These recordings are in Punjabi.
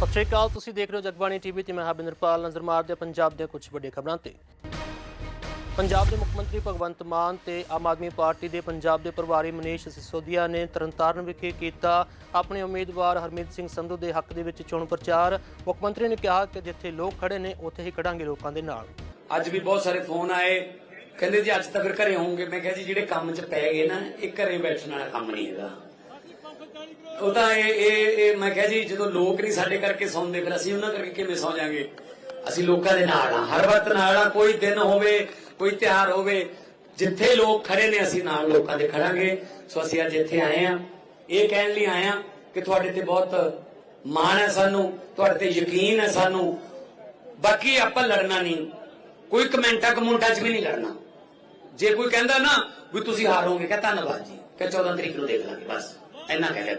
ਸਤਿ ਸ਼੍ਰੀ ਅਕਾਲ, ਤੁਸੀਂ ਦੇਖ ਰਹੇ ਹੋ ਜਗਬਾਣੀ ਟੀਵੀ ਤੇ ਮੈਂ ਹਾਂ ਬਿੰਦਰਪਾਲ ਨਜ਼ਰ ਮਾਰਦੇ ਪੰਜਾਬ ਦੀਆਂ ਕੁਝ ਵੱਡੀਆਂ ਖਬਰਾਂ ਤੇ। ਪੰਜਾਬ ਦੇ ਮੁੱਖ ਮੰਤਰੀ ਭਗਵੰਤ ਮਾਨ ਤੇ ਆਮ ਆਦਮੀ ਪਾਰਟੀ ਦੇ ਪੰਜਾਬ ਦੇ ਪ੍ਰਭਾਰੀ ਮਨੀਸ਼ ਸਿਸੋਦੀਆ ਨੇ ਤਰਨਤਾਰਨ ਵਿਖੇ ਕੀਤਾ ਆਪਣੇ ਉਮੀਦਵਾਰ ਹਰਮੀਤ ਸਿੰਘ ਸੰਧੂ ਦੇ ਹੱਕ ਦੇ ਵਿੱਚ ਚੋਣ ਪ੍ਰਚਾਰ। ਮੁੱਖ ਮੰਤਰੀ ਨੇ ਕਿਹਾ ਕਿ ਜਿੱਥੇ ਲੋਕ ਖੜੇ ਨੇ, ਉੱਥੇ ਹੀ ਖੜਾਂਗੇ ਲੋਕਾਂ ਦੇ ਨਾਲ। ਅੱਜ ਵੀ ਬਹੁਤ ਸਾਰੇ ਫੋਨ ਆਏ। ਕਹਿੰਦੇ ਜੀ ਅੱਜ ਤਾਂ ਫਿਰ ਘਰੇ ਹੋਵੋਗੇ ਮੈਂ ਕਿਹਾ ਜੀ, ਜਿਹੜੇ ਕੰਮ 'ਚ ਪੈ ਗਏ ਨਾ, ਇਹ ਘਰੇ ਬੈਠਣ ਵਾਲਾ ਕੰਮ ਨਹੀਂ ਹੈਗਾ। ਉਹ ਤਾਂ ਇਹ ਇਹ ਇਹ ਮੈਂ ਕਿਹਾ ਜੀ, ਜਦੋਂ ਲੋਕ ਨਹੀਂ ਸਾਡੇ ਕਰਕੇ ਸੌਂਦੇ, ਫਿਰ ਅਸੀਂ ਉਹਨਾਂ ਕਰਕੇ ਕਿਵੇਂ ਸੌ ਜਾਾਂਗੇ ਅਸੀਂ ਲੋਕਾਂ ਦੇ ਨਾਲ ਆ ਹਰ ਵਕਤ ਨਾਲ ਆ ਕੋਈ ਦਿਨ ਹੋਵੇ, ਕੋਈ ਤਿਉਹਾਰ ਹੋਵੇ, ਜਿੱਥੇ ਲੋਕ ਖੜੇ ਨੇ, ਅਸੀਂ ਨਾਲ ਲੋਕਾਂ ਦੇ ਖੜਾਂਗੇ। ਸੋ ਅਸੀਂ ਅੱਜ ਇੱਥੇ ਆਏ ਆ ਇਹ ਕਹਿਣ ਲਈ ਆਏ ਆ ਕਿ ਤੁਹਾਡੇ ਤੇ ਬਹੁਤ ਮਾਣ ਹੈ ਸਾਨੂੰ, ਤੁਹਾਡੇ ਤੇ ਯਕੀਨ ਹੈ ਸਾਨੂੰ। ਬਾਕੀ ਆਪਾਂ ਲੜਨਾ ਨਹੀਂ। ਕੋਈ ਕਮੈਂਟਾਂ ਕਮੁੰਟਾਂ 'ਚ ਵੀ ਨਹੀਂ ਲੜਨਾ। ਜੇ ਕੋਈ ਕਹਿੰਦਾ ਨਾ ਵੀ ਤੁਸੀਂ ਹਾਰੋਗੇ, ਕਹ ਧੰਨਵਾਦ ਜੀ। ਕਹ 14 ਤਰੀਕ ਨੂੰ ਦੇਖ ਲਾਂਗੇ, ਬਸ। ਇੰਨਾ ਕਹਿ ਲਿਆ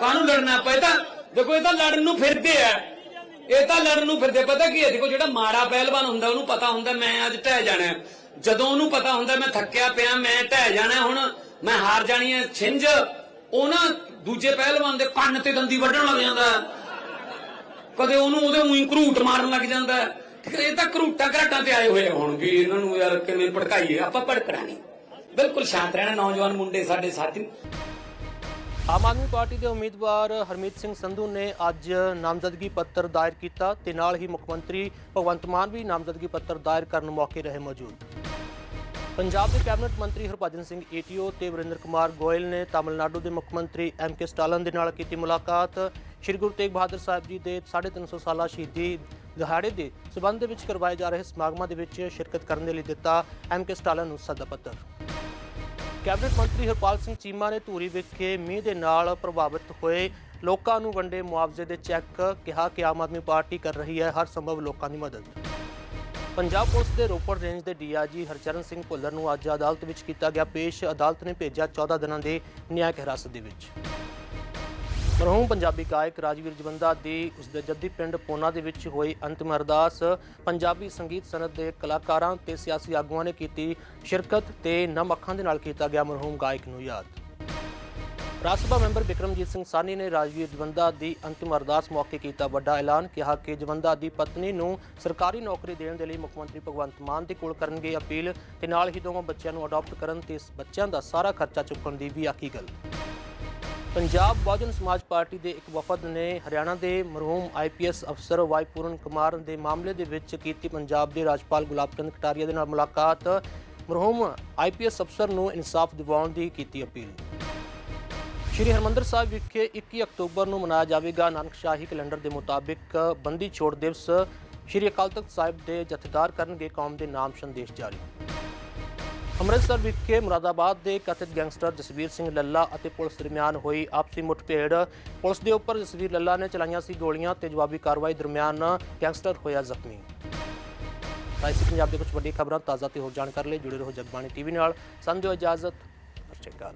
ਕਾਹਨੂੰ ਲੜਨਾ? ਪਏ ਤਾਂ ਦੇਖੋ, ਇਹ ਤਾਂ ਲੜਨ ਨੂੰ ਫਿਰਦੇ ਆ। ਇਹ ਤਾਂ ਲੜਨ ਨੂੰ ਫਿਰਦੇ ਪਤਾ ਕੀ ਹੈ? ਦੇਖੋ, ਜਿਹੜਾ ਮਾੜਾ ਪਹਿਲਵਾਨ ਹੁੰਦਾ, ਉਹਨੂੰ ਪਤਾ ਹੁੰਦਾ, ਮੈਂ ਅੱਜ ਢਹਿ ਜਾਣਾ ਜਦੋਂ ਉਹਨੂੰ ਪਤਾ ਹੁੰਦਾ, ਮੈਂ ਥੱਕਿਆ ਪਿਆ, ਮੈਂ ਢਹਿ ਜਾਣਾ ਹੁਣ, ਮੈਂ ਹਾਰ ਜਾਣੀ ਹੈ, ਛਿੰਝ। ਉਹ ਦੂਜੇ ਪਹਿਲਵਾਨ ਦੇ ਕੰਨ ਤੇ ਦੰਦੀ ਵੱਢਣ ਲੱਗ ਜਾਂਦਾ। ਕਦੇ ਉਹਨੂੰ ਉਹਦੇ ਉਹੀ ਘਰੂਟ ਮਾਰਨ ਲੱਗ ਜਾਂਦਾ। ਇਹ ਤਾਂ ਘਰੂਟਾਂ ਘਰਾਟਾਂ ਤੇ ਆਏ ਹੋਏ ਹੁਣ ਵੀ। ਇਹਨਾਂ ਨੂੰ ਯਾਰ ਕਿਵੇਂ ਭੜਕਾਈਏ? ਆਪਾਂ ਭੜਕਣਾ ਨਹੀਂ। ਬਿਲਕੁਲ ਸ਼ਾਂਤ ਰਹਿਣਾ। ਨੌਜਵਾਨ ਮੁੰਡੇ ਸਾਡੇ ਸਾਥੀ। ਆਮ ਆਦਮੀ ਪਾਰਟੀ ਦੇ ਉਮੀਦਵਾਰ ਹਰਮੀਤ ਸਿੰਘ ਸੰਧੂ ਨੇ ਅੱਜ ਨਾਮਜ਼ਦਗੀ ਪੱਤਰ ਦਾਇਰ ਕੀਤਾ ਤੇ ਨਾਲ ਹੀ ਮੁੱਖ ਮੰਤਰੀ ਭਗਵੰਤ ਮਾਨ ਵੀ ਨਾਮਜ਼ਦਗੀ ਪੱਤਰ ਦਾਇਰ ਕਰਨ ਮੌਕੇ ਰਹੇ ਮੌਜੂਦ। ਪੰਜਾਬ ਦੇ ਕੈਬਨਿਟ ਮੰਤਰੀ ਹਰਭਜਨ ਸਿੰਘ ਏਟੀਓ ਤੇ ਵਰਿੰਦਰ ਕੁਮਾਰ ਗੋਇਲ ਨੇ ਤਾਮਿਲਨਾਡੂ ਦੇ ਮੁੱਖ ਮੰਤਰੀ ਐਮ ਕੇ ਸਟਾਲਨ ਦੇ ਨਾਲ ਕੀਤੀ ਮੁਲਾਕਾਤ। ਸ੍ਰੀ ਗੁਰੂ ਤੇਗ ਬਹਾਦਰ ਸਾਹਿਬ ਜੀ ਦੇ 350 ਸਾਲਾ ਸ਼ਹੀਦੀ ਦਿਹਾੜੇ ਦੇ ਸਬੰਧ ਵਿੱਚ ਕਰਵਾਏ ਜਾ ਰਹੇ ਸਮਾਗਮਾਂ ਦੇ ਵਿੱਚ ਸ਼ਿਰਕਤ ਕਰਨ ਦੇ ਲਈ ਦਿੱਤਾ ਐਮ ਕੇ ਸਟਾਲਨ ਨੂੰ ਸੱਦਾ ਪੱਤਰ। ਕੈਬਨਿਟ ਮੰਤਰੀ ਹਰਪਾਲ ਸਿੰਘ ਚੀਮਾ ਨੇ ਧੂਰੀ ਵਿਖੇ ਮੀਂਹ ਦੇ ਨਾਲ ਪ੍ਰਭਾਵਿਤ ਹੋਏ ਲੋਕਾਂ ਨੂੰ ਵੰਡੇ ਮੁਆਵਜ਼ੇ ਦੇ ਚੈੱਕ ਕਿਹਾ ਕਿ ਆਮ ਆਦਮੀ ਪਾਰਟੀ ਕਰ ਰਹੀ ਹੈ ਹਰ ਸੰਭਵ ਲੋਕਾਂ ਦੀ ਮਦਦ। ਪੰਜਾਬ ਪੁਲਿਸ ਦੇ ਰੋਪੜ ਰੇਂਜ ਦੇ ਡੀਆਈਜੀ ਹਰਚਰਨ ਸਿੰਘ ਭੁੱਲਰ ਨੂੰ ਅੱਜ ਅਦਾਲਤ ਵਿੱਚ ਕੀਤਾ ਗਿਆ ਪੇਸ਼। ਅਦਾਲਤ ਨੇ ਭੇਜਿਆ 14 ਦਿਨਾਂ ਦੇ ਨਿਆਇਕ ਹਿਰਾਸਤ ਦੇ ਵਿੱਚ। ਮਰਹੂਮ ਪੰਜਾਬੀ ਗਾਇਕ ਰਾਜਵੀਰ ਜਵੰਦਾ ਦੀ ਉਸਦੇ ਜੱਦੀ ਪਿੰਡ ਪੋਨਾ ਦੇ ਵਿੱਚ ਹੋਈ ਅੰਤਿਮ ਅਰਦਾਸ, ਪੰਜਾਬੀ ਸੰਗੀਤ ਸਨਅਤ ਦੇ ਕਲਾਕਾਰਾਂ ਤੇ ਸਿਆਸੀ ਆਗੂਆਂ ਨੇ ਕੀਤੀ ਸ਼ਿਰਕਤ ਤੇ ਨਮ ਅੱਖਾਂ ਦੇ ਨਾਲ ਕੀਤਾ ਗਿਆ ਮਰਹੂਮ ਗਾਇਕ ਨੂੰ ਯਾਦ। ਰਾਜ ਸਭਾ ਮੈਂਬਰ ਵਿਕਰਮਜੀਤ ਸਿੰਘ ਸਾਨੀ ਨੇ ਰਾਜਵੀਰ ਜਵੰਦਾ ਦੀ ਅੰਤਿਮ ਅਰਦਾਸ ਮੌਕੇ ਕੀਤਾ ਵੱਡਾ ਐਲਾਨ, ਕਿਹਾ ਕਿ ਜਵੰਦਾ ਦੀ ਪਤਨੀ ਨੂੰ ਸਰਕਾਰੀ ਨੌਕਰੀ ਦੇਣ ਦੇ ਲਈ ਮੁੱਖ ਮੰਤਰੀ ਭਗਵੰਤ ਮਾਨ ਦੇ ਕੋਲ ਕਰਨਗੇ ਅਪੀਲ ਤੇ ਨਾਲ ਹੀ ਦੋਵਾਂ ਬੱਚਿਆਂ ਨੂੰ ਅਡਾਪਟ ਕਰਨ ਤੇ ਇਸ ਬੱਚਿਆਂ ਦਾ ਸਾਰਾ ਖਰਚਾ ਚੁੱਕਣ ਦੀ ਵੀ ਆਖੀ ਗੱਲ। ਪੰਜਾਬ ਬਹੁਜਨ ਸਮਾਜ ਪਾਰਟੀ ਦੇ ਇੱਕ ਵਫਦ ਨੇ ਹਰਿਆਣਾ ਦੇ ਮਰਹੂਮ ਆਈਪੀਐਸ ਅਫਸਰ ਵਾਈ ਪੂਰਨ ਕੁਮਾਰ ਦੇ ਮਾਮਲੇ ਦੇ ਵਿੱਚ ਕੀਤੀ ਪੰਜਾਬ ਦੇ ਰਾਜਪਾਲ ਗੁਲਾਬ ਚੰਦ ਕਟਾਰੀਆ ਦੇ ਨਾਲ ਮੁਲਾਕਾਤ। ਮਰਹੂਮ ਆਈਪੀਐਸ ਅਫਸਰ ਨੂੰ ਇਨਸਾਫ ਦਿਵਾਉਣ ਦੀ ਕੀਤੀ ਅਪੀਲ। ਸ਼੍ਰੀ ਹਰਮੰਦਰ ਸਾਹਿਬ ਵਿਖੇ 21 ਅਕਤੂਬਰ ਨੂੰ ਮਨਾਇਆ ਜਾਵੇਗਾ। ਨਾਨਕ ਸ਼ਾਹੀ ਕੈਲੰਡਰ ਦੇ ਮੁਤਾਬਿਕ ਬੰਦੀ ਛੋੜ ਦਿਵਸ ਸ਼੍ਰੀ ਅਕਾਲ ਤਖਤ ਸਾਹਿਬ ਦੇ ਜਥੇਦਾਰ ਕਰਨਗੇ ਕੌਮ ਦੇ ਨਾਮ ਸੰਦੇਸ਼ ਜਾਰੀ। ਅੰਮ੍ਰਿਤਸਰ ਵਿਖੇ ਮੁਰਾਦਾਬਾਦ ਦੇ ਕਥਿਤ ਗੈਂਗਸਟਰ ਜਸਵੀਰ ਸਿੰਘ ਲੱਲਾ ਅਤੇ ਪੁਲਿਸ ਦਰਮਿਆਨ ਹੋਈ ਆਪਸੀ ਮੁੱਠਭੇੜ। ਪੁਲਿਸ ਦੇ ਉੱਪਰ ਜਸਵੀਰ ਲੱਲਾ ਨੇ ਚਲਾਈਆਂ ਸੀ ਗੋਲੀਆਂ ਤੇ ਜਵਾਬੀ ਕਾਰਵਾਈ ਦਰਮਿਆਨ ਗੈਂਗਸਟਰ ਹੋਇਆ ਜ਼ਖਮੀ। ਰਾਈਸੀ ਪੰਜਾਬ ਦੇ ਕੁਝ ਵੱਡੀ ਖਬਰਾਂ ਤਾਜ਼ਾ ਤੇ ਹੋਰ ਜਾਣਕਾਰੀ ਲਈ ਜੁੜੇ ਰਹੋ ਜਗਬਾਣੀ ਟੀਵੀ ਨਾਲ। ਸਮਝੋ ਇਜਾਜ਼ਤ ਸਤਿ ਸ਼੍ਰੀ ਅਕਾਲ